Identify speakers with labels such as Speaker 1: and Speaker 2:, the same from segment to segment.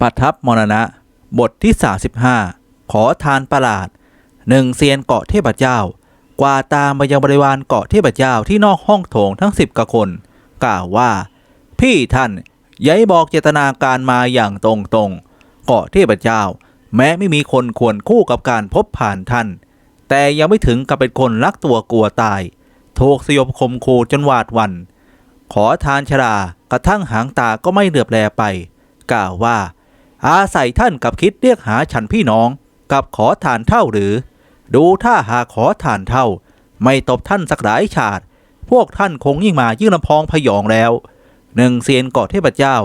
Speaker 1: ประทับมรณะ บทที่ 35 ขอทานประหลาดหนึ่งเซียนเกาะเทพเจ้า กว่าตามไปยังบริวารเกาะเทพเจ้าที่นอกห้องโถงทั้งสิบกว่าคน กล่าวว่า พี่ท่านย้ายบอกเจตนาการมาอย่างตรงๆเกาะเทพเจ้า แม้ไม่มีคนควรคู่กับการพบผ่านท่าน แต่ยังไม่ถึงกับเป็นคนรักตัวกลัวตายถูกสยบคมคูจนหวาดวัน ขอทานชรากระทั่งหางตาก็ไม่เหลือบแลไป กล่าวว่า อาศัยท่านกับคิดเรียกหาฉันพี่น้องกับขอทานเท่าหรือ ดูถ้าหาขอทานเท่า ไม่ตบท่านสักหลายฉาด พวกท่านคงยิ่งมายื่นลำพองพยองแล้วหนึ่งเซียนเกาะเทพเจ้า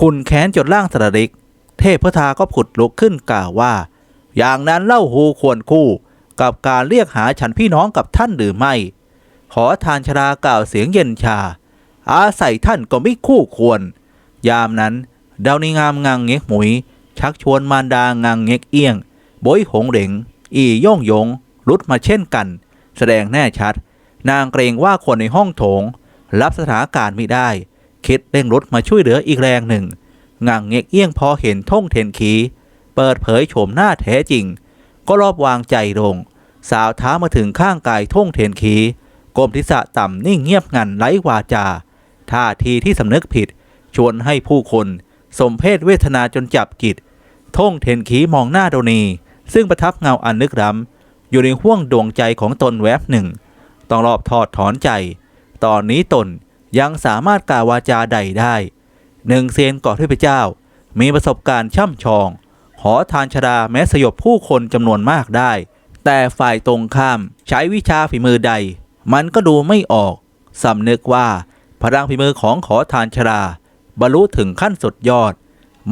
Speaker 1: คุณแค้นจดล่างสระริก เทพพทาก็ผุดลุกขึ้นกล่าวว่า อย่างนั้นเล่าหูควรคู่ กับการเรียกหาฉันพี่น้องกับท่านหรือไม่ ขอทานชรากล่าวเสียงเย็นชา อาศัยท่านก็ไม่คู่ควร ยามนั้น ดาวนิงามงังเง็กหมุย ชักชวนมารดางังเง็กเอี้ยงบอยหงเหลงอีย่องยงรุดมาเช่นกัน แสดงแน่ชัด นางเกรงว่าคนในห้องโถง รับสถานการณ์ไม่ได้ คิดเร่งรถมาช่วยเหลืออีกแรงหนึ่งงังเง็กเอี้ยงพอเห็นท่งเทนขี เปิดเผยโฉมหน้าแท้จริง ก็รอบวางใจลง สาวเท้ามาถึงข้างกายท่งเทนขีก้มทิศะต่ำนิ่งเงียบงันไร้วาจาท่าทีที่สำนึกผิด ชวนให้ผู้คน สมเพศเวทนาจนจับจิตท่งเทนขีมองหน้าโดนี ซึ่งประทับเงาอันนึกรำอยู่ในห้วงดวงใจของตนแวบหนึ่ง ต้องรอบทอดถอนใจ ตอนนี้ตนยังสามารถกล่าววาจาใดได้หนึ่งเซียนเกาะเทพเจ้า มีประสบการณ์ช่ำชอง หอทานชดาแม้สยบผู้คนจำนวนมากได้ แต่ฝ่ายตรงข้ามใช้วิชาฝีมือใด มันก็ดูไม่ออกสำนึกว่าพลังฝีมือของขอทานชรา บรรลุถึงขั้นสุดยอด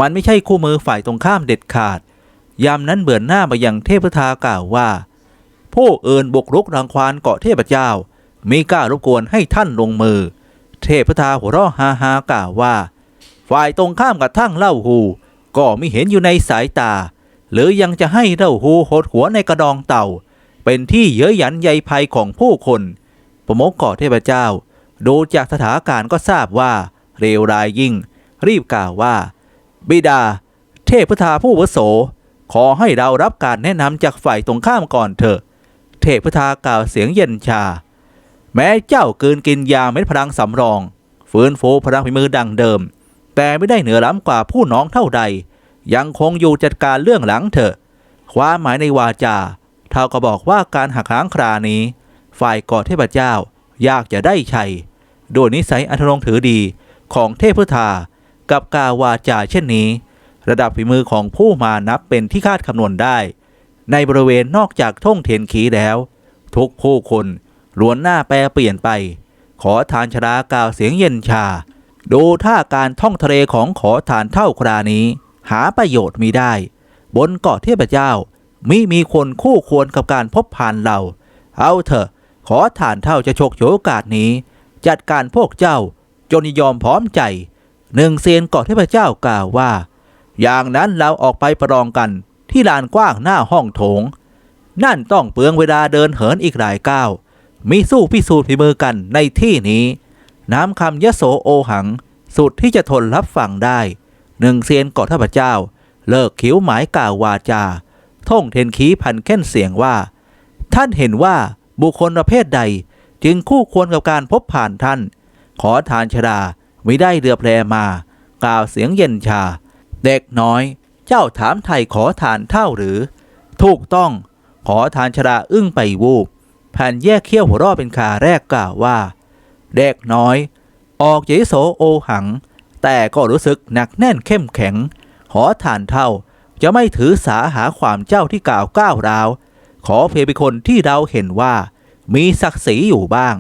Speaker 1: มันไม่ใช่คู่มือฝ่ายตรงข้ามเด็ดขาด ยามนั้นเบือนหน้ามายังเทพทากล่าวว่า ผู้อื่นบุกรุกรังควานเกาะเทพเจ้ามีกล้ารบกวนให้ท่านลงมือ เทพทาหัวเราะฮาฮากล่าวว่า ฝ่ายตรงข้ามกับทั้งเล่าหู ก็ไม่เห็นอยู่ในสายตา หรือยังจะให้เล่าหูหดหัวในกระดองเต่า เป็นที่เย้ยหยันใยภัยของผู้คน ประมกเกาะเทพเจ้า ดูจากสถานการณ์ก็ทราบว่า เลวร้ายยิ่ง รีบกล่าวว่า บิดา เทพทาผู้วโส ขอให้เรารับการแนะนำจากฝ่ายตรงข้ามก่อนเถอะ เทพทากล่าวเสียงเย็นชา แม้เจ้าเกินกินยาเม็ดพลังสำรอง ฟื้นฟูพลังฝีมือดังเดิม แต่ไม่ได้เหนือล้ำกว่าผู้น้องเท่าใด ยังคงอยู่จัดการเรื่องหลังเถอะความหมายในวาจาเท่าก็บอกว่าการหักหางครานี้ ฝ่ายก่อเทพเจ้า ยากจะได้ชัย โดยนิสัยอัธรงถือดี ของเทพทธากับกาวาจาเช่นนี้ ระดับฝีมือของผู้มานับเป็นที่คาดคำนวณได้ ในบริเวณนอกจากท่งเทนขีแล้ว ทุกผู้คนล้วนหน้าแปรเปลี่ยนไป ขอทานชรากล่าวเสียงเย็นชา ดูท่าการท่องทะเลของขอทานเท่าครานี้ หาประโยชน์มีได้ บนเกาะเทพเจ้ามิมีคนคู่ควรกับการพบผ่านเรา เอาเถอะ ขอทานเท่าจะฉกฉวยโอกาสนี้ จัดการพวกเจ้า จนยอมพร้อมใจ หนึ่งเซียนกาะเทพเจ้ากล่าวว่า อย่างนั้นเราออกไปประลองกันที่ลานกว้างหน้าห้องโถง นั่นต้องเปลืองเวลาเดินเหินอีกหลายก้าวมีสู้พิสูจน์ฝีมือกันในที่นี้ น้ำคำยโสโอหัง สุดที่จะทนรับฟังได้ หนึ่งเซียนกาะเทพเจ้า เลิกคิ้วหมายกล่าววาจา ท่งเทนขีพันแค่นเสียงว่า ท่านเห็นว่าบุคคลประเภทใด จึงคู่ควรกับการพบผ่านท่าน ขอทานชราไม่ได้เรือแพรมา กล่าวเสียงเย็นชา เด็กน้อย เจ้าถามไทยขอทานเท่าหรือ ถูกต้องขอทานชราอึ้งไปวูบแผ่นแยกเขี้ยวหัวรอเป็นขาแรกกล่าวว่า เด็กน้อย ออกเยโสโอหัง แต่ก็รู้สึกหนักแน่นเข้มแข็ง ขอทานเท่าจะไม่ถือสาหาความเจ้าที่กล่าวก้าวร้าว ขอเพียงเป็นคนที่เราเห็นว่า มีศักดิ์ศรีอยู่บ้าง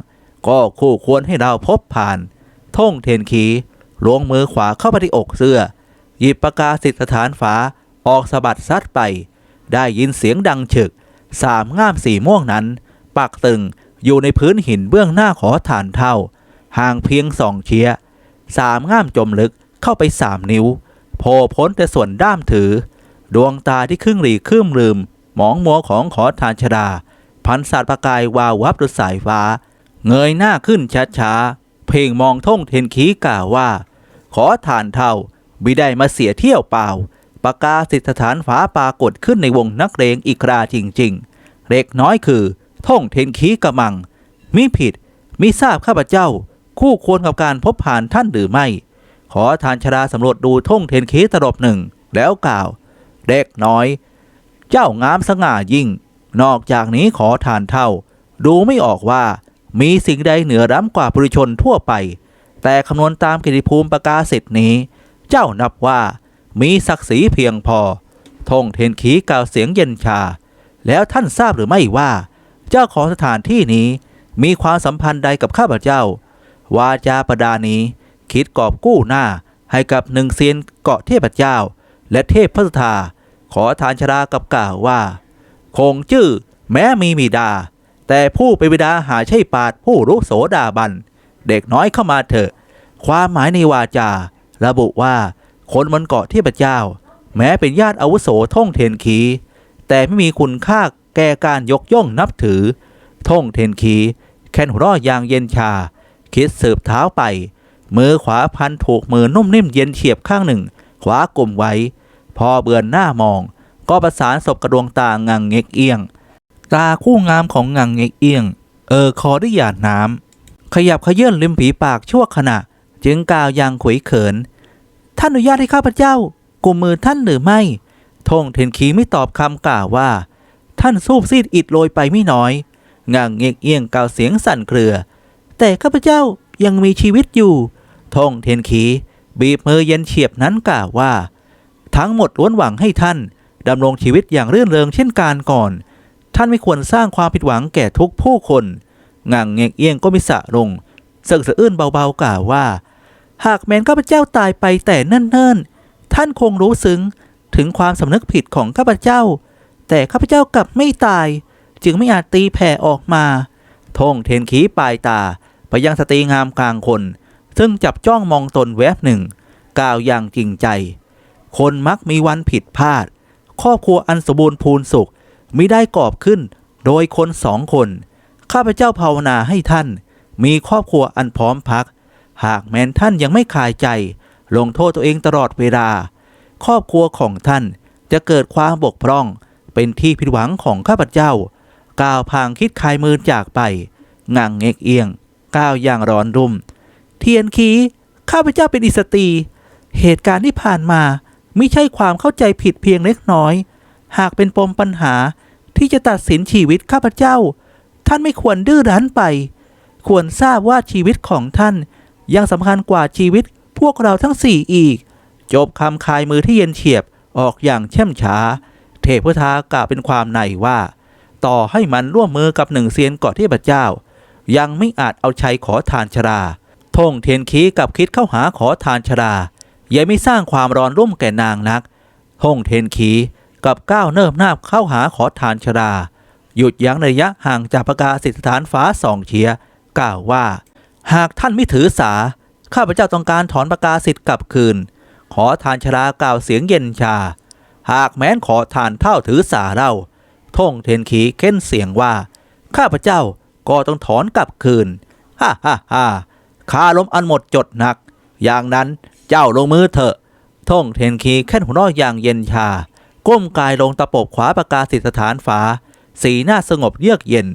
Speaker 1: ก็คู่ควรให้เราพบผ่าน ท่งเทนขีลวงมือขวาเข้าไปที่อกเสื้อ หยิบปากกาสิทธฐานฝาออกสะบัดซัดไป ได้ยินเสียงดังฉึก สามง่ามสีม่วงนั้น ปักตึงอยู่ในพื้นหินเบื้องหน้าขอฐานเท่า ห่างเพียงสองเชียสามง่ามจมลึกเข้าไปสามนิ้วโผล่พ้นแต่ส่วนด้ามถือ ดวงตาที่ครึ่งหลีครึ่งลืม หมองมัวของขอทานชดา พันศาสตร์ประกายวาววับดุสายฟ้า เงยหน้าขึ้นช้าๆ เพ่งมองท่งเทนขีกล่าวว่า ขอทานเท่ามิได้มาเสียเที่ยวเปล่าปากกาสิทธฐานฝาปรากฏขึ้นในวงนักเลงอีกราจริงๆ เล็กน้อยคือท่องเทนคีกระมัง มิผิด มิทราบข้าพเจ้า คู่ควรกับการพบผ่านท่านหรือไม่ ขอทานชราสำรวจดูท่งเทนคีตลบหนึ่ง แล้วกล่าวเด็กน้อย เจ้างามสง่ายิ่ง นอกจากนี้ขอทานเท่า ดูไม่ออกว่า มีสิ่งใดเหนือล้ำกว่าปุถุชนทั่วไป แต่คำนวณตามกิติภูมิประกาศสิทธินี้ เจ้านับว่ามีศักดิ์ศรีเพียงพอทงเทนขีกล่าวเสียงเย็นชา แล้วท่านทราบหรือไม่ว่า เจ้าของสถานที่นี้มีความสัมพันธ์ใดกับข้าพเจ้า วาจาประดานี้ คิดกอบกู้หน้าให้กับหนึ่งเซียนเกาะเทพเจ้า และเทพพระสุธาขอทานชรากับกล่าวว่า คงชื่อแม้มีมีดา แต่ผู้เป็นบิดาหาใช่ปาดผู้รู้โสดาบัน เด็กน้อยเข้ามาเถอะ ความหมายในวาจา ระบุว่า คนบนเกาะเทพเจ้า แม้เป็นญาติอาวุโสท่องเทนขีแต่ไม่มีคุณค่าแก่การยกย่องนับถือ ท่องเทนขีแค่นหัวเร้อย่างเย็นชา คิดสืบเท้าไป มือขวาพันถูกมือนุ่มนิ่มเย็นเฉียบข้างหนึ่ง ขวากลมไว้ พอเบือนหน้ามอง ก็ประสานศพกระดวงตางังเงกเอียง ตาคู่งามของงังเงกเอียง เออคอได้หยาดน้ำขยับขยื่นริมผีปากชั่วขณะ จึงกล่าวอย่างขวยเขิน ท่านอนุญาตให้ข้าพเจ้ากุมมือท่านหรือไม่ทงเทนขีไม่ตอบคำกล่าวว่า ท่านสูบซีดอิดโรยไปไม่น้อยงังเงกเอียงกล่าวเสียงสั่นเครือ แต่ข้าพเจ้ายังมีชีวิตอยู่ทงเทนขีบีบมือเย็นเฉียบนั้นกล่าวว่า ทั้งหมดล้วนหวังให้ท่านดำรงชีวิตอย่างเรื่อนเริงเช่นการก่อน ท่านไม่ควรสร้างความผิดหวังแก่ทุกผู้คนงังเงกเอียงก็มิสะลงเสึกสะอื้นเบาๆกล่าวว่า หากแม้นข้าพเจ้าตายไปแต่เนิ่นๆ ท่านคงรู้ซึ้งถึงความสำนึกผิดของข้าพเจ้า แต่ข้าพเจ้ากลับไม่ตาย จึงไม่อาจตีแผ่ออกมาทงเทนขีปลายตาไปยังสตรีงามกลางคน ซึ่งจับจ้องมองตนแวบหนึ่ง กล่าวอย่างจริงใจ คนมักมีวันผิดพลาด ครอบครัวอันสมบูรณ์พูนสุข มิได้กอบขึ้นโดยคนสองคน ข้าพเจ้าภาวนาให้ท่าน มีครอบครัวอันพร้อมพัก หากแม้นท่านยังไม่คลายใจ ลงโทษตัวเองตลอดเวลา ครอบครัวของท่านจะเกิดความบกพร่อง เป็นที่ผิดหวังของข้าพเจ้ากล่าวพางคิดคายมือจากไปงังเงกเอียง ก้าวอย่างร้อนรุ่ม เทียนคีข้าพเจ้าเป็นอิสตี เหตุการณ์ที่ผ่านมาไม่ใช่ความเข้าใจผิดเพียงเล็กน้อย หากเป็นปมปัญหาที่จะตัดสินชีวิตข้าพเจ้า ท่านไม่ควรดื้อรั้นไป ควรทราบว่าชีวิตของท่าน ยังสำคัญกว่าชีวิตพวกเราทั้งสี่อีก จบคำคายมือที่เย็นเฉียบออกอย่างเช่มช้า เทพพุทากล่าวเป็นความในว่า ต่อให้มันร่วมมือกับหนึ่งเซียนเกาะเทพเจ้า ยังไม่อาจเอาชัยขอทานชราทงเทียนคีกับคิดเข้าหาขอทานชรายังไม่สร้างความร้อนรุ่มแก่นางนักทงเทียนคี กับก้าวเนิบนาบเข้าหาขอทานชรา หยุดยั้งระยะห่างจากประกาศสิทธิฐานฟ้าสองเชียกล่าวว่า หากท่านไม่ถือสา ข้าพเจ้าต้องการถอนประกาศสิทธิ์กลับคืน ขอทานชรากล่าวเสียงเย็นชา หากแม้นขอทานเท่าถือสาเราท่งเทนขีเค้นเสียงว่า ข้าพเจ้าก็ต้องถอนกลับคืนฮ่าฮ่าฮ่าข้าล้มอันหมดจดหนัก อย่างนั้นเจ้าลงมือเถอะท่งเทนขีแค่นหัวเรออย่างเย็นชา ก้มกายลงตะปบขวาประกาศสิทธิฐานฟ้าสีหน้าสงบเยือกเย็น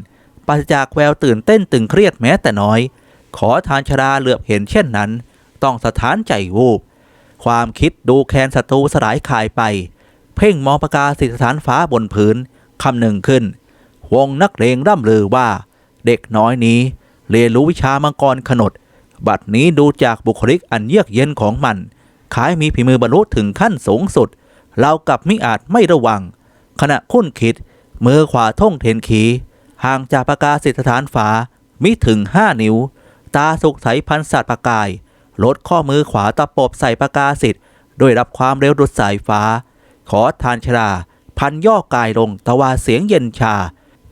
Speaker 1: ปราศจากแววตื่นเต้นตึงเครียดแม้แต่น้อย ขอทานชราเหลือบเห็นเช่นนั้น ต้องสถานใจวูบ ความคิดดูแคนศัตรูสลายคายไป เพ่งมองประกาศสิทธิฐานฟ้าบนพื้นคำหนึ่งขึ้น วงนักเลงร่ำลือว่า เด็กน้อยนี้ เรียนรู้วิชามังกรขนด บัดนี้ดูจากบุคลิกอันเยือกเย็นของมันคล้ายมีฝีมือบรรลุถึงขั้นสูงสุด เรากลับมิอาจไม่ระวัง ขณะคุ้นคิด มือขวาท่องเทนขีห่างจากประกาสิทธฐานฟ้ามิถึงห้านิ้ว ตาสุกใสพันสัตว์ประกาย ลดข้อมือขวาตะปบใส่ประกาสิทธิ์โดยรับความเร็วดุดสายฟ้า ขอทานชรา พันย่อกายลงตะวาเสียงเย็นชา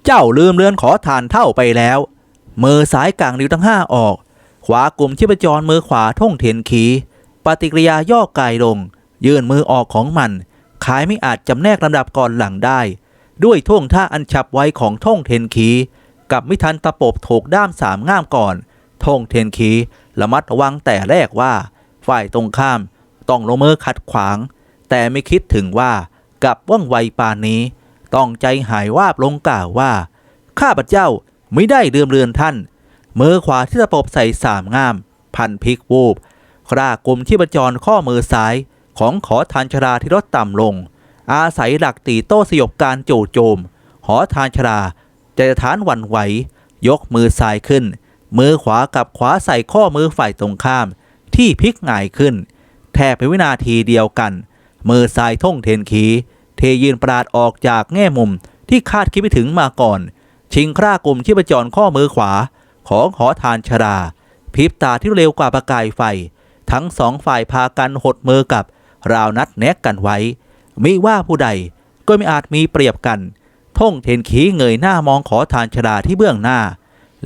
Speaker 1: เจ้าลืมเลือนขอทานเท่าไปแล้ว มือซ้ายกลางนิ้วทั้งห้าออก ขวากลุ่มชีพจรมือขวาท่องเทนขีปฏิกิริยาย่อกายลง ยื่นมือออกของมัน ขายไม่อาจจำแนกลำดับก่อนหลังได้ ด้วยท่วงท่าอันฉับไวของท่งเทนขีกับไมิทันตะปบถูกด้ามสามง่ามก่อนท่งเทนขีระมัดระวังแต่แรกว่า ฝ่ายตรงข้ามต้องลงมือขัดขวาง แต่ไม่คิดถึงว่ากับว่องไวปานนี้ ต้องใจหายวาบลงกล่าวว่า ข้าพเจ้าไม่ได้เดือมเรือนท่านมือขวาที่ตะปบใส่สามง่าม พันพลิกวูบครากลมที่ประจรข้อมือซ้าย ของขอทานชราที่ลดต่ำลง อาศัยหลักตีโต้สยบการโจโจมขอทานชราจะฐานหวั่นไหวยกมือซ้ายขึ้น มือขวากับขวาใส่ข้อมือฝ่ายตรงข้าม ที่พลิกหงายขึ้น แทบเป็นวินาทีเดียวกัน มือซ้ายท่งเทนขีเทยืนปราดออกจากแง่มุมที่คาดคิดไม่ถึงมาก่อน ชิงคร่ากลุ่มที่ประจรข้อมือขวาของขอทานชราพริบตาที่เร็วกว่าประกายไฟ ทั้งสองฝ่ายพากันหดมือกับ ราวนัดแนกกันไว้ มิว่าผู้ใดก็ไม่อาจมีเปรียบกัน ท่งเทนขีเงยหน้ามองขอทานชราที่เบื้องหน้า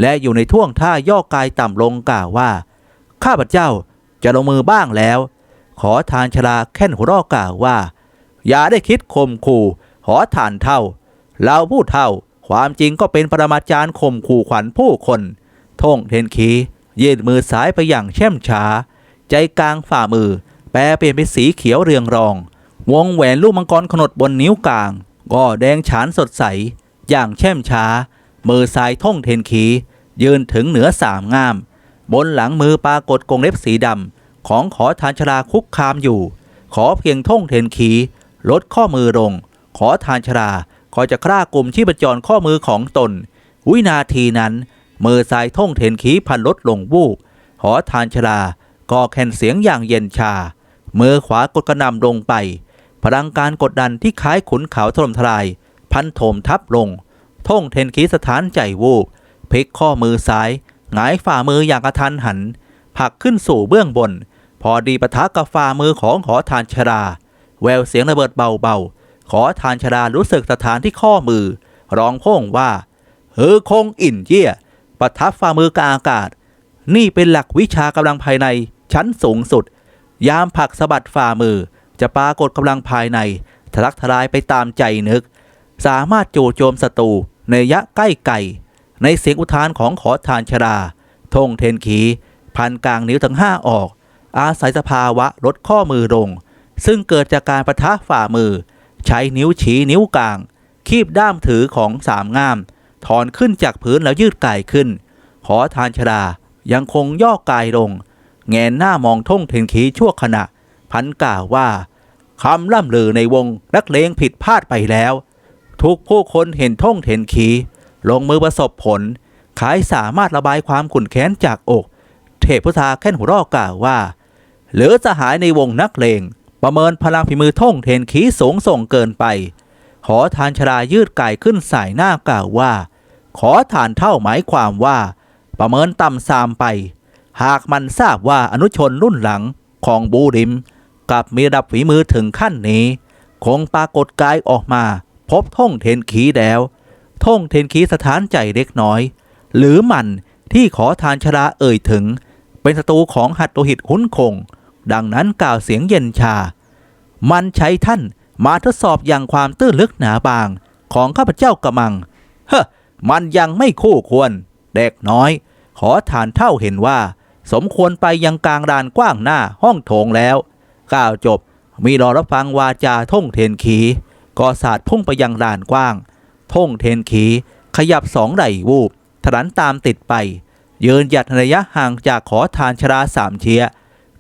Speaker 1: และอยู่ในท่วงท่าย่อกายต่ำลงกล่าวว่า ข้าพเจ้าจะลงมือบ้างแล้ว ขอทานชราแค่นหัวรอกล่าวว่า อย่าได้คิดข่มขู่ขอทานเท่า เราผู้เท่าความจริงก็เป็นปรมาจารย์ข่มขู่ขวัญผู้คนท่งเทนขียื่นมือซ้ายไปอย่างเช่มช้า ใจกลางฝ่ามือ แปลเปลี่ยนเป็นสีเขียวเรืองรอง วงแหวนลูกมังกรขนดบนนิ้วกลาง ก็แดงฉานสดใส อย่างเช่มช้า มือซ้ายท่งเทนขี ยืนถึงเหนือสามงาม บนหลังมือปรากฏกงเล็บสีดำ ของขอทานชราคุกคามอยู่ ขอเพียงท่งเทนขี ลดข้อมือลง ขอทานชราก็จะคร่ากลุ่มที่ประจรข้อมือของตน วินาทีนั้น มือซ้ายท่งเทนขีพันลดลงวูบขอทานชราก็แคนเสียงอย่างเย็นชา มือขวากดกระนำลงไป พลังการกดดันที่คล้ายขุนเขาถล่มทลาย พันโถมทับลง ท่งเทนขีสถานใจวูบพลิกข้อมือซ้าย หงายฝ่ามืออย่างกระทันหันผลักขึ้นสู่เบื้องบน พอดีปะทะกับฝ่ามือของขอทานชรา แววเสียงระเบิดเบาๆ ขอทานชรารู้สึกสถานที่ข้อมือ ร้องโพ่งว่าเฮอคงอินเยี่ยปะทับฝ่ามือกลาอากาศ นี่เป็นหลักวิชากำลังภายในชั้นสูงสุด ยามผักสะบัดฝ่ามือ จะปรากฏกำลังภายในทะลักทลายไปตามใจนึก สามารถโจโจมศัตรูในระยะใกล้ไกลในเสียงอุทานของขอทานชราธงเทนขี พันกลางนิ้วทั้งห้าออก อาศัยสภาวะลดข้อมือลง ซึ่งเกิดจากการประทะฝ่ามือ ใช้นิ้วชี้นิ้วกลาง คีบด้ามถือของสามง่าม ถอนขึ้นจากพื้นแล้วยืดกายขึ้น ขอทานชรายังคงย่อกายลง แงนหน้ามองท่งเทนขีชั่วขณะ พันกล่าวว่าคำล่ำลือในวงนักเลงผิดพลาดไปแล้ว ทุกผู้คนเห็นท่งเทนขี ลงมือประสบผล ขายสามารถระบายความขุ่นแค้นจากอก เทพพุทธาแค่นหัวรอกล่าวว่าเหลือสหายในวงนักเลงประเมินพลังฝีมือท่งเทนขีสูงส่งเกินไป ขอทานชรายืดกายขึ้นสายหน้ากล่าวว่า ขอทานเท่าหมายความว่า ประเมินต่ำซามไป หากมันทราบว่าอนุชนรุ่นหลังของบูริม กับมีระดับฝีมือถึงขั้นนี้ คงปรากฏกายออกมา พบท่งเทนขีแล้วท่งเทนขีสถานใจเล็กน้อย หรือมันที่ขอทานชราเอ่ยถึง เป็นศัตรูของหัตโตหิตหุนคง ดังนั้นกล่าวเสียงเย็นชา มันใช้ท่านมาทดสอบอย่างความตื้นลึกหนาบางของข้าพเจ้ากระมัง เฮ้มันยังไม่คู่ควร เด็กน้อย ขอฐานเท่าเห็นว่า สมควรไปยังกลางลานกว้างหน้าห้องโถงแล้วกล่าวจบมีรอรับฟังวาจาท่งเทนขีก็สาดพุ่งไปยังลานกว้าง ท่งเทนขีขยับสองไหล่วูบถลันตามติดไป ยืนหยัดระยะห่างจากขอทานชราสามเชีย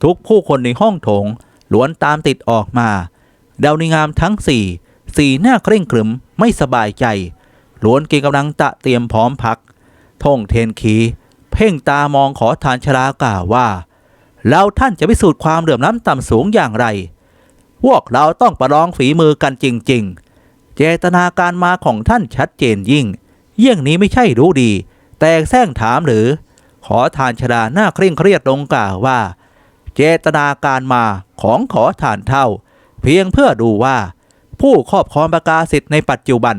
Speaker 1: ทุกผู้คนในห้องโถงล้วนตามติดออกมาดาวนิงามทั้งสี่สีหน้าเคร่งครึมไม่สบายใจล้วนเกียงกำลังตะเตรียมพร้อมพัก ท่งเทนขี เพ่งตามองขอทานชรากล่าวว่าแล้วท่านจะพิสูจน์ความเหลื่อมล้ำต่ำสูงอย่างไร พวกเราต้องประลองฝีมือกันจริง ๆ เจตนาการมาของท่านชัดเจนยิ่ง เยี่ยงนี้ไม่ใช่รู้ดี แต่แซงถามหรือ ขอทานชราหน้าเคร่งเครียดลงกล่าวว่า เจตนาการมาของขอทานเท่า เพียงเพื่อดูว่า ผู้ครอบครองประกาศสิทธิ์ในปัจจุบัน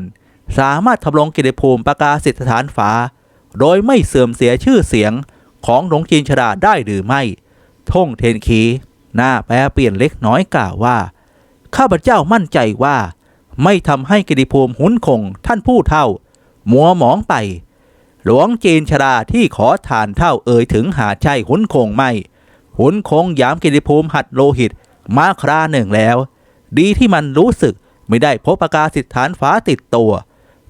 Speaker 1: สามารถทำลงกิจภูมิประกาศสิทธิสถานฝา โดยไม่เสื่อมเสียชื่อเสียงของหลวงจีนชราได้หรือไม่ ท่งเทนขีหน้าแปรเปลี่ยนเล็กน้อยกล่าวว่า ข้าพเจ้ามั่นใจว่า ไม่ทำให้กิติภูมิหุนคงท่านผู้เท่า มัวหมองไป หลวงจีนชราที่ขอทานเท่าเอ่ยถึงหาใช่หุนคงไม่ หุนคงยามกิติภูมิหัดโลหิต มาคราหนึ่งแล้ว ดีที่มันรู้สึกไม่ได้พบประกาศสิทธานฟ้าติดตัว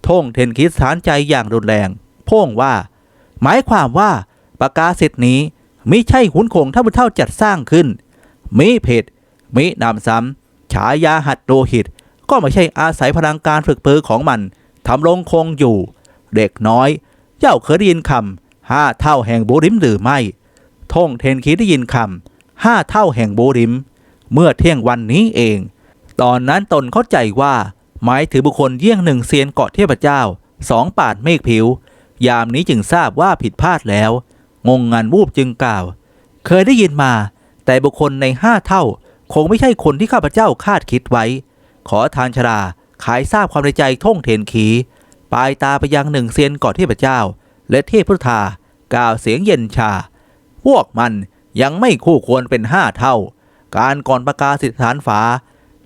Speaker 1: ท่งเทนคิดสานใจอย่างรุนแรง พ่งว่า หมายความว่าประกาศสิทธินี้มิใช่หุนคงท่านผู้เฒ่าจัดสร้างขึ้น มิเพดมินำซ้ำฉายาหัดโลหิต ก็ไม่ใช่อาศัยพลังการฝึกปือของมันทำลงคงอยู่ เด็กน้อย เจ้าเคยได้ยินคำห้าเท่าแห่งบูริมหรือไม่ท่งเทนคิดได้ยินคำห้าเท่าแห่งบูริม เมื่อเที่ยงวันนี้เอง ตอนนั้นตนเข้าใจว่าหมายถือบุคคลเยี่ยงหนึ่งเซียนเกาะเทพเจ้าสองปาดเมฆผิว ยามนี้จึงทราบว่าผิดพลาดแล้ว งงงันวูบจึงกล่าว เคยได้ยินมา แต่บุคคลในห้าเท่า คงไม่ใช่คนที่ข้าพเจ้าคาดคิดไว้ ขอทานชรา ขายทราบความในใจท่งเทนขี ปลายตาไปยังหนึ่งเซียนเกาะเทพเจ้า และเทพพุทธากล่าวเสียงเย็นชา พวกมันยังไม่คู่ควรเป็นห้าเท่า การก่อนประกาศสิทธานฝา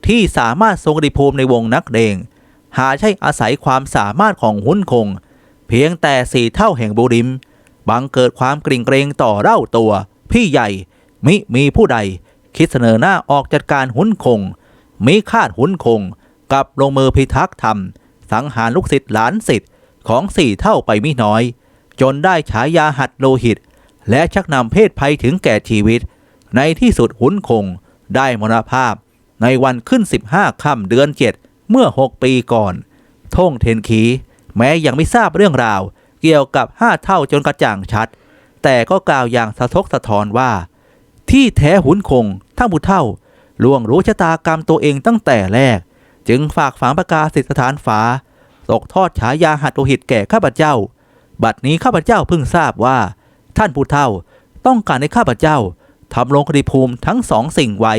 Speaker 1: ที่สามารถทรงกติภูมิในวงนักเดง หาใช่อาศัยความสามารถของหุ้นคง เพียงแต่สี่เท่าแห่งบุริม บังเกิดความกริ่งเกรงต่อเล่าตัว พี่ใหญ่ มิมีผู้ใด คิดเสนอหน้าออกจัดการหุ้นคง มิคาดหุ้นคง กับลงมือพิทักษ์ธรรม สังหารลูกศิษย์หลานศิษย์ของสี่เท่าไปมิน้อย จนได้ฉายาหัดโลหิต และชักนำเพศภัยถึงแก่ชีวิต ในที่สุดหุ้นคงได้มรณภาพ ในวันขึ้น 15ค่ำเดือน7เมื่อ 6 ปีก่อนท่งเทนขี แม้ยังไม่ทราบเรื่องราว เกี่ยวกับห้าเท่าจนกระจ่างชัด แต่ก็กล่าวอย่างสะทกสะท้อนว่า ที่แท้หุนคงท่านผู้เท่าล่วงรู้ชะตากรรมตัวเองตั้งแต่แรก จึงฝากฝังประกาศสิทธิสถานฝาตกทอดฉายาหัตโลหิตแก่ข้าพเจ้า บัดนี้ข้าพเจ้าเพิ่งทราบว่า ท่านผู้เท่าต้องการให้ข้าพเจ้าทำลงคดีภูมิทั้งสองสิ่งไว้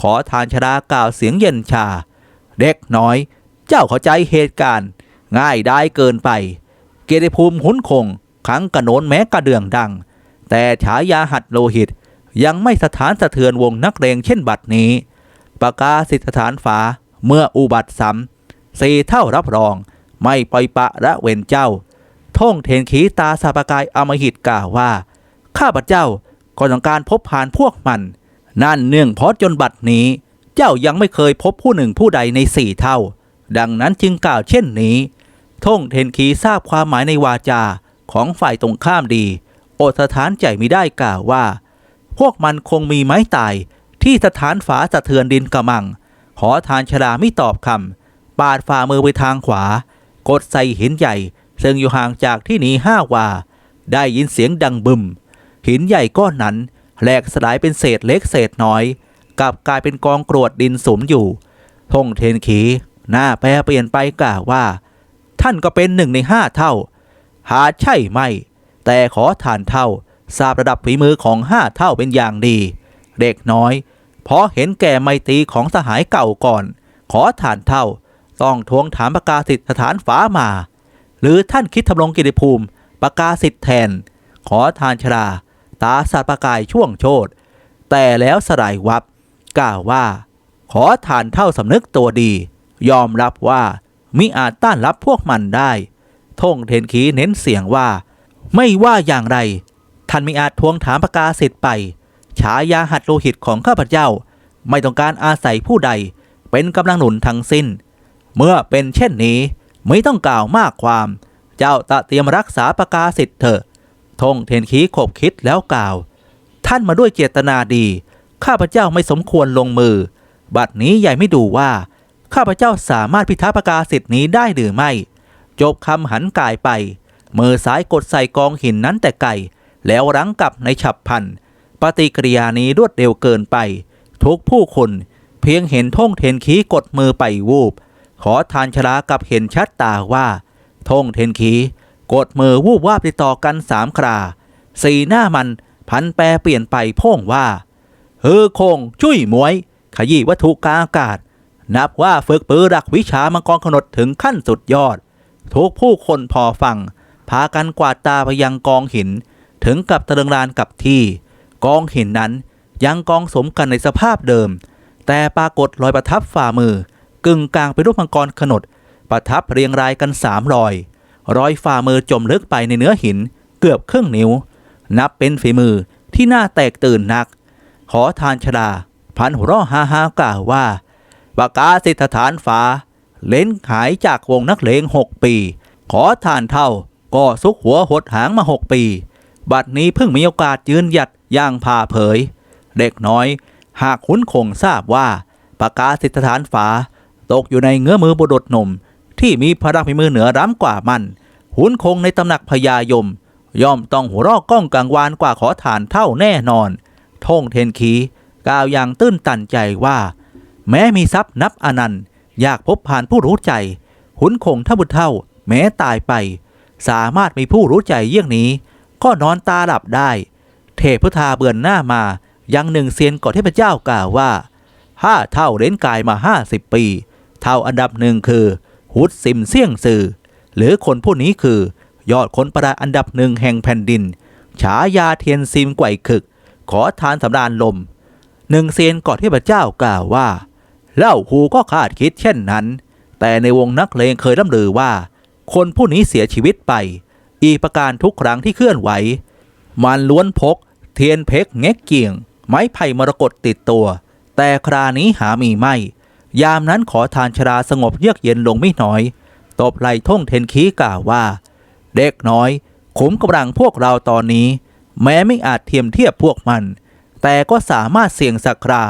Speaker 1: ขอทานชรากล่าวเสียงเย็นชา เด็กน้อย เจ้าเข้าใจเหตุการณ์ ง่ายได้เกินไป เกียรติภูมิหุนคงขังกระโนนแม้กระเดื่องดัง แต่ฉายาหัดโลหิตยังไม่สถานสะเทือนวงนักเลงเช่นบัดนี้ ประกาศสิทธิสถานฝาเมื่ออุบัติซ้ำสี่เท่ารับรอง ไม่ปล่อยปะละเว้นเจ้า ท่งเทนขีตาสาปกายอมหิตกล่าวว่า ข้าพเจ้าก็ต้องการพบผ่านพวกมัน นั่นเนื่องเพราะจนบัดนี้ เจ้ายังไม่เคยพบผู้หนึ่งผู้ใดในสี่เท่า ดังนั้นจึงกล่าวเช่นนี้ ท่งเทนขีทราบความหมายในวาจาของฝ่ายตรงข้ามดี อดสถานใจไมิได้กล่าวว่า พวกมันคงมีไม้ตายที่สถานฝาสะเทือนดินกระมัง ขอทานชราไม่ตอบคำปาดฝ่ามือไปทางขวา กดใส่หินใหญ่ ซึ่งอยู่ห่างจากที่นี้ห้าวา ได้ยินเสียงดังบึม หินใหญ่ก้อนนั้นแหลกสลายเป็นเศษเล็กเศษน้อย กลับกลายเป็นกองกรวดดินสมอยู่ทงเทนขี หน้าแปรเปลี่ยนไปกล่าวว่า ท่านก็เป็นหนึ่งในห้าเท่า หาใช่ไม่แต่ขอทานเท่าทราบระดับฝีมือของห้าเท่าเป็นอย่างดี เด็กน้อยพราะเห็นแก่ไมตรีของสหายเก่าก่อน ขอทานเท่า ต้องทวงถามประกาศสิทธิสถานฟ้ามา หรือท่านคิดทำลงกิติภูมิประกาศสิทธิแทน ขอทานชรา ตาสัตว์ประกายช่วงโชดแต่แล้วสลายวับกล่าวว่า ขอทานเท่าสำนึกตัวดี ยอมรับว่า มิอาจต้านรับพวกมันได้ท่งเทนขีเน้นเสียงว่า ไม่ว่าอย่างไร ท่านมิอาจทวงถามประกาศสิทธิ์ไป ฉายาหัดโลหิตของข้าพเจ้า ไม่ต้องการอาศัยผู้ใด เป็นกำลังหนุนทั้งสิ้น เมื่อเป็นเช่นนี้ไม่ต้องกล่าวมากความ เจ้าตะเตรียมรักษาประกาศสิทธิ์เถอะทงเทนขีขบคิดแล้วกล่าว ท่านมาด้วยเจตนาดี ข้าพเจ้าไม่สมควรลงมือ บัดนี้ใหญ่ไม่ดูว่า ข้าพเจ้าสามารถพิทักษ์ประกาศสิทธิ์นี้ได้หรือไม่ จบคำหันกายไป มือซ้ายกดใส่กองหินนั้นแต่ไกลแล้วรั้งกลับในฉับพลัน ปฏิกิริยานี้รวดเร็วเกินไป ทุกผู้คนเพียงเห็นท่งเทนขีกดมือไปวูบ ขอทานชรากับเห็นชัดตาว่าท่งเทนขีกดมือวูบวาบติดต่อกันสามครา สีหน้ามันพันแปรเปลี่ยนไปพ่งว่า เฮอคง ช่วยมวย ขยี้วัตถุกาอากาศ นับว่าฝึกปือดักวิชามังกรขนดถึงขั้นสุดยอด ทุกผู้คนพอฟัง พากันกวาดตาไปยังกองหิน ถึงกับตะลึงรานกับที่ กองหินนั้นยังกองสมกันในสภาพเดิม แต่ปรากฏรอยประทับฝ่ามือ กึ่งกลางเป็นรูปมังกรขนด ประทับเรียงรายกันสามรอย รอยฝ่ามือจมลึกไปในเนื้อหินเกือบครึ่งนิ้ว นับเป็นฝีมือที่น่าแตกตื่นนัก ขอทานชดาพพันหัวเราะฮาฮากล่าวว่า ปากกาสิทธานฟ้าเล่นหายจากวงนักเลงหกปี ขอทานเท่าก็ซุกหัวหดหางมาหกปี บัดนี้เพิ่งมีโอกาสยืนหยัดอย่างผ่าเผย เด็กน้อย หากคุ้นคงทราบว่าปากกาสิทธานฟ้าตกอยู่ในเงื้อมือบุรุษหนุ่ม ที่มีพลังฝีมือเหนือร้ำกว่ามันหุนคงในตำหนักพญายม ย่อมต้องหัวรอกก้องกังวานกว่าขอฐานเท่าแน่นอนท่งเทนคีกล่าวอย่างตื้นตันใจว่า แม้มีทรัพย์นับอนันต์อยากพบผ่านผู้รู้ใจ หุนคงท่าบุตรเท่า แม้ตายไป สามารถมีผู้รู้ใจเยี่ยงนี้ ก็นอนตาหลับได้ เทพุทาเบือนหน้ามา ยังหนึ่งเซียนก่อนเทพเจ้ากล่าวว่าห้าเท่าเล่นกายมาห้าสิบปี เท่าอันดับหนึ่งคือฮุดซิมเสี่ยงซือหรือคนผู้นี้คือยอดคนประหลาอันดับหนึ่งแห่งแผ่นดิน ฉายาเทียนซิมไกวขึก ขอทานสำราญลม หนึ่งเซียนก่อนเทพเจ้ากล่าวว่า เล่าฮูก็คาดคิดเช่นนั้น แต่ในวงนักเลงเคยร่ำลือว่า คนผู้นี้เสียชีวิตไป อีประการทุกครั้งที่เคลื่อนไหว มันล้วนพก เทียนเพกเง็กเกี่ยง ไม้ไผ่มรกตติดตัว แต่ครานี้หามีไม่ ยามนั้นขอทานชราสงบเยือกเย็นลงไม่น้อย ตบไหลท่งเทนคีกล่าวว่า เด็กน้อยขุมกำลังพวกเราตอนนี้ แม้ไม่อาจเทียมเทียบพวกมัน แต่ก็สามารถเสี่ยงสักครา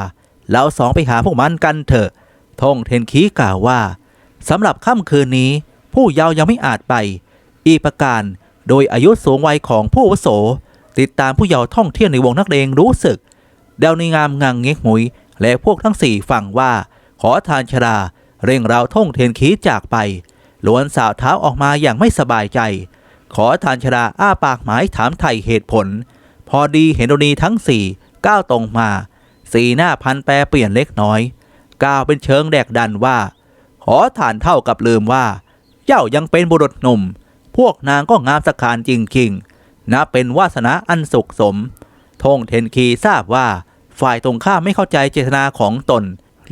Speaker 1: แล้วสองไปหาพวกมันกันเถอะทงเทนคีกล่าวว่าสำหรับค่ำคืนนี้ ผู้เยาว์ยังไม่อาจไป อีกประการโดยอายุสูงวัยของผู้วโส ติดตามผู้เยาว์ท่องเที่ยวในวงนักเลงรู้สึก เดวนีงามงังเง็กหุย และพวกทั้งสี่ฟังว่า ขอทานชรา เร่งเราท่องเทนขีจากไปล้วนสาวเท้าออกมาอย่างไม่สบายใจ ขอทานชราอ้าปากหมายถามไถ่เหตุผล พอดีเห็นโดนีทั้งสี่ก้าวตรงมา สีหน้าพันแปรเปลี่ยนเล็กน้อยก้าวเป็นเชิงแดกดันว่า ขอฐานเท่ากับลืมว่า เจ้ายังเป็นบุรุษหนุ่ม พวกนางก็งามสกานจริงๆนับเป็นวาสนาอันสุขสม ทงเทนคีทราบว่า ฝ่ายตรงข้ามไม่เข้าใจเจตนาของตน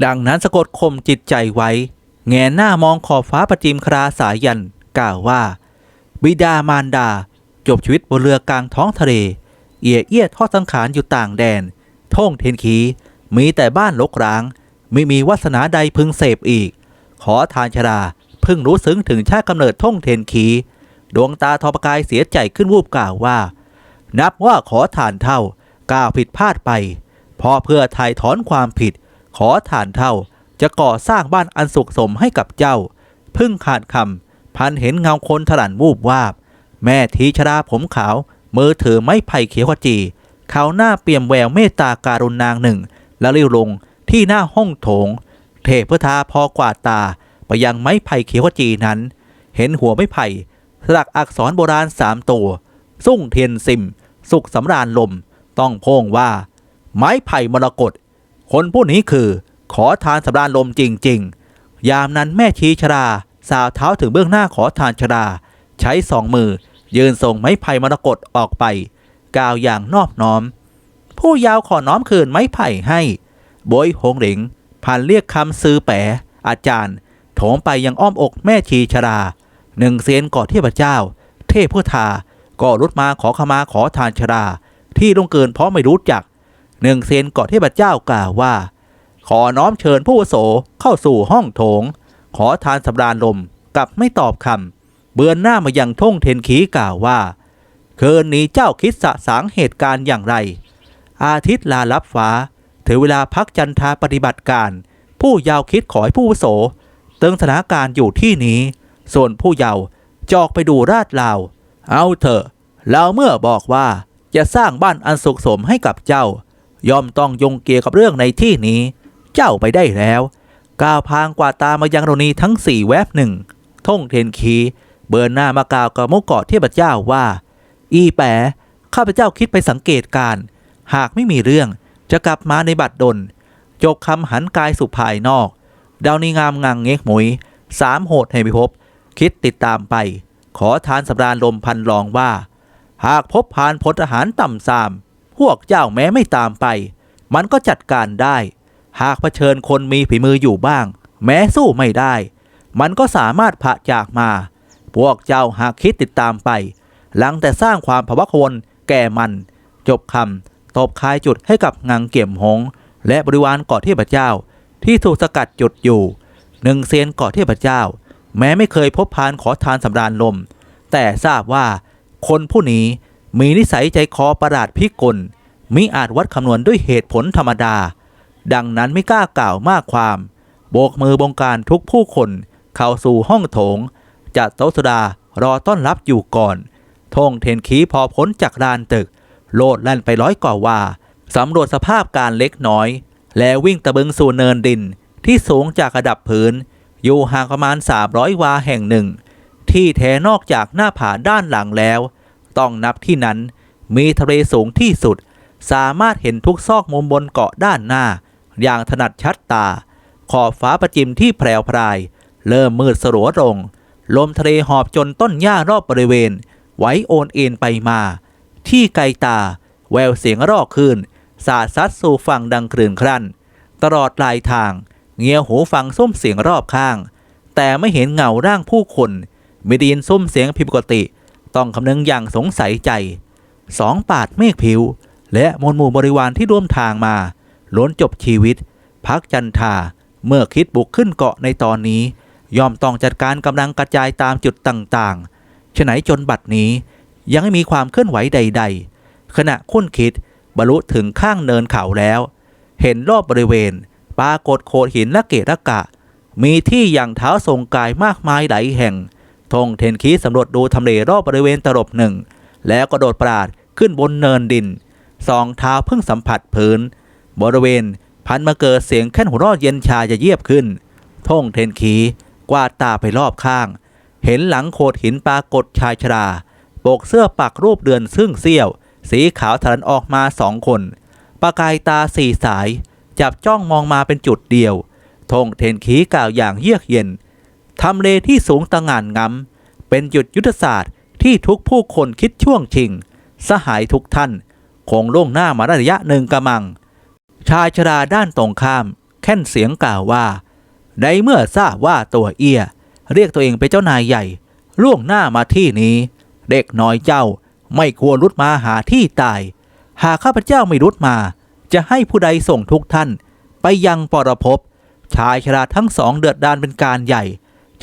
Speaker 1: ดังนั้นสะกดข่มจิตใจไว้ แงนหน้ามองขอบฟ้าประจิมคราสายันกล่าวว่า บิดามารดา จบชีวิตบนเรือกลางท้องทะเล เอียเอี้ยทอดสังขารอยู่ต่างแดน ท่งเทนคีมีแต่บ้านลกร้าง ไม่มีวาสนาใดพึงเสพอีก ขอทานชราเพิ่งรู้ซึ้งถึงชาติกำเนิดท่งเทนคี ดวงตาทอประกายเสียใจขึ้นวูบกล่าวว่า นับว่าขอทานเท่าก้าวผิดพลาดไป พอเพื่อไถ่ถอนความผิด ขอทานเท่าจะก่อสร้างบ้านอันสุขสมให้กับเจ้า พึ่งขาดคำพันเห็นเงาคนถลันวูบวาบ แม่ทีชราผมขาวมือถือไม้ไผ่เขียวขจี เขาหน้าเปี่ยมแววเมตตาการุณนางหนึ่ง แล้วรีบลงที่หน้าห้องโถง เทพทาพอกวาดตาไปยังไม้ไผ่เขียวจีนั้น เห็นหัวไม้ไผ่สลักอักษรโบราณสามตัวสุ่งเทียนซิม สุขสำราญลม ต้องโพ่งว่า ไม้ไผ่มรกตคนผู้นี้คือ ขอทานสำราญลมจริง ๆ ยามนั้นแม่ชีชรา สาวเท้าถึงเบื้องหน้าขอทานชรา ใช้สองมือ ยืนส่งไม้ไผ่มรกตออกไป กล่าวอย่างนอบน้อม ผู้ยาวขอน้อมคืนไม้ไผ่ให้โบยหงหลิงผ่านเรียกคำซื้อแปะอาจารย์ โถมไปยังอ้อมอกแม่ชีชรา หนึ่งเซียนก่อเทพเจ้า เทพพุทธาก็รุดมาขอขมาขอทานชรา ที่ลงเกินเพราะไม่รู้จัก หนึ่งเซียนก่อเทพเจ้ากล่าวว่า ขอน้อมเชิญผู้โสเข้าสู่ห้องโถง ขอทานสำราญลมกลับไม่ตอบคำเบือนหน้ามายังท่งเทนขีกล่าวว่า คืนนี้เจ้าคิดสะสางเหตุการณ์อย่างไร อาทิตย์ลาลับฟ้าถึงเวลาพักจันทาปฏิบัติการ ผู้ยาวคิดขอให้ผู้โสเติงสถานการณ์อยู่ที่นี้ ส่วนผู้เยาวจอกไปดูราดลาว เอาเถอะเราเมื่อบอกว่าจะสร้างบ้านอันสุขสมให้กับเจ้า ย่อมต้องยงเกียกับเรื่องในที่นี้ เจ้าไปได้แล้วก้าวพางกว่าตามายังโรนีทั้งสี่แวบหนึ่งท่งเทนคี เบิร์นหน้ามากล่าวกับมุกเกาะเทพเจ้าว่า อีแปะข้าพเจ้าคิดไปสังเกตการ หากไม่มีเรื่องจะกลับมาในบัดดลจกคำหันกายสู่ภายนอก ดาวนีงามงังเงกหมุย สามโหดให้ไปพคิดติดตามไป ขอทานสำราญลมพันรองว่า หากพบพานพลทหารต่ำซาม พวกเจ้าแม้ไม่ตามไป มันก็จัดการได้ หากเผชิญคนมีฝีมืออยู่บ้าง แม้สู้ไม่ได้ มันก็สามารถผะจากมา พวกเจ้าหากคิดติดตามไป หลังแต่สร้างความภวะคนแก่มัน จบคำตบคายจุดให้กับงังเกี่ยมหง และบริวารเกาะเทพเจ้า ที่ถูกสกัดจุดอยู่หนึ่งเซียนเกาะเทพเจ้า แม้ไม่เคยพบพานขอทานสำราญลม แต่ทราบว่าคนผู้นี้มีนิสัยใจคอประหลาดพิกลมิอาจวัดคำนวณด้วยเหตุผลธรรมดา ดังนั้นไม่กล้ากล่าวมากความ โบกมือบงการทุกผู้คน เข้าสู่ห้องโถง จัดโต๊ะสดารอต้อนรับอยู่ก่อน ท่งเทนขีพอพ้นจากลานตึก โลดแล่นไปร้อยกว่าว่าสำรวจสภาพการเล็กน้อย แล้ววิ่งตะบึงสู่เนินดิน ที่สูงจากระดับพื้น อยู่ห่างประมาณ 300 วาแห่งหนึ่ง ที่แท้นอกจากหน้าผาด้านหลังแล้ว ต้องนับที่นั้นมีทะเลสูงที่สุด สามารถเห็นทุกซอกมุมบนเกาะด้านหน้า อย่างถนัดชัดตา ขอบฟ้าประจิมที่แพรวพราย เริ่มมืดสลัวลงลมทะเลหอบจนต้นหญ้ารอบบริเวณ ไหวโอนเอ็นไปมา ที่ไกลตา แววเสียงรอกขึ้นสาดซัดสู่ฝั่งดังคลื่นครั่น ตลอดลายทาง เงียหูฟังส้มเสียงรอบข้าง แต่ไม่เห็นเงาร่างผู้คนไม่ได้ยินส้มเสียงผิดปกติ ต้องคำนึงอย่างสงสัยใจสองปาดเมฆผิว และมวลหมู่บริวารที่ร่วมทางมาล้นจบชีวิต พักจันทาเมื่อคิดบุกขึ้นเกาะในตอนนี้ย่อมต้องจัดการกำลังกระจายตามจุดต่างๆ ฉไหนจนบัดนี้ ยังไม่มีความเคลื่อนไหวใด ๆ ขณะคุ้นคิดบรรลุถึงข้างเนินเขาแล้ว เห็นรอบบริเวณ ปรากฏโขดหินและเกะระกะ มีที่อย่างเท้าทรงกายมากมายหลายแห่ง ทงเทนคีสำรวจดูทำเลรอบบริเวณตลบหนึ่ง แล้วก็โดดปราดขึ้นบนเนินดิน สองเท้าเพิ่งสัมผัสพื้น บริเวณพันมาเกิดเสียงแค่นหัวรอดเย็นชาจะเยียบขึ้นทงเทนคีกวาดตาไปรอบข้าง เห็นหลังโขดหินปรากฏชายชราปกเสื้อปักรูปเดือนซึ่งเสี้ยว สีขาวถลันออกมาสองคน ประกายตาสี่สาย จับจ้องมองมาเป็นจุดเดียวธงเทนขีกล่าวอย่างเยือกเย็นทำเลที่สูงตะงานงำเป็นจุดยุทธศาสตร์ที่ทุกผู้คนคิดช่วงชิง สหายทุกท่าน คงล่วงหน้ามาระยะหนึ่งกระมัง ชายชราด้านตรงข้าม แค่นเสียงกล่าวว่า ในเมื่อทราบว่าตัวเอีย เรียกตัวเองเป็นเจ้านายใหญ่ ล่วงหน้ามาที่นี้ เด็กน้อยเจ้าไม่ควรรุดมาหาที่ตาย หากข้าพเจ้าไม่รุดมา จะให้ผู้ใดส่งทุกท่าน ไปยังปรภพชายชราทั้งสองเดือดดานเป็นการใหญ่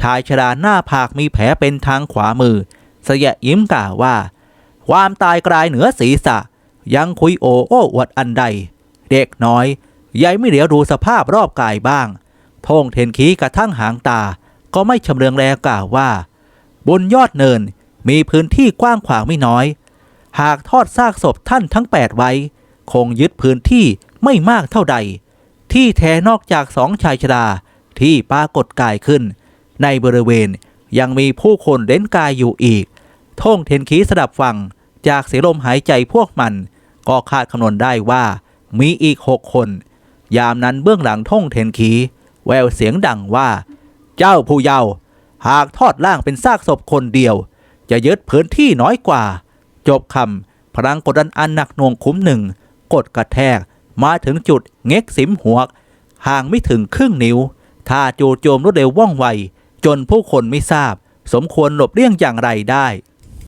Speaker 1: ชายชราหน้าผากมีแผลเป็นทางขวามือเสยยิ้มกล่าวว่า ความตายกลายเหนือศีรษะ ยังคุยโอโอ้อวดอันใด เด็กน้อยยายไม่เหลียวดูสภาพรอบกายบ้างทงเทนขีกระทั่งหางตา ก็ไม่ชำเลืองแลกล่าวว่า บนยอดเนินมีพื้นที่กว้างขวางไม่น้อย หากทอดซากศพท่านทั้งแปดไว้ คงยึดพื้นที่ไม่มากเท่าใด ที่แท้นอกจากสองชายชราที่ปรากฏกายขึ้น ในบริเวณยังมีผู้คนเล่นกายอยู่อีก ท่งเทนขีสดับฟังจากเสียงลมหายใจพวกมัน ก็คาดคำนวณได้ว่ามีอีกหกคน ยามนั้นเบื้องหลังท่งเทนขีแววเสียงดังว่า เจ้าผู้เยาว์หากทอดล่างเป็นซากศพคนเดียว จะยึดพื้นที่น้อยกว่า จบคำพลังกดดันอันหนักหน่วงคุ้มหนึ่ง กดกระแทกมาถึงจุดเง็กสิมหัวห่างไม่ถึงครึ่งนิ้วถ้าจูโจมรวดเร็วว่องไว จนผู้คนไม่ทราบ สมควรหลบเลี่ยงอย่างไรได้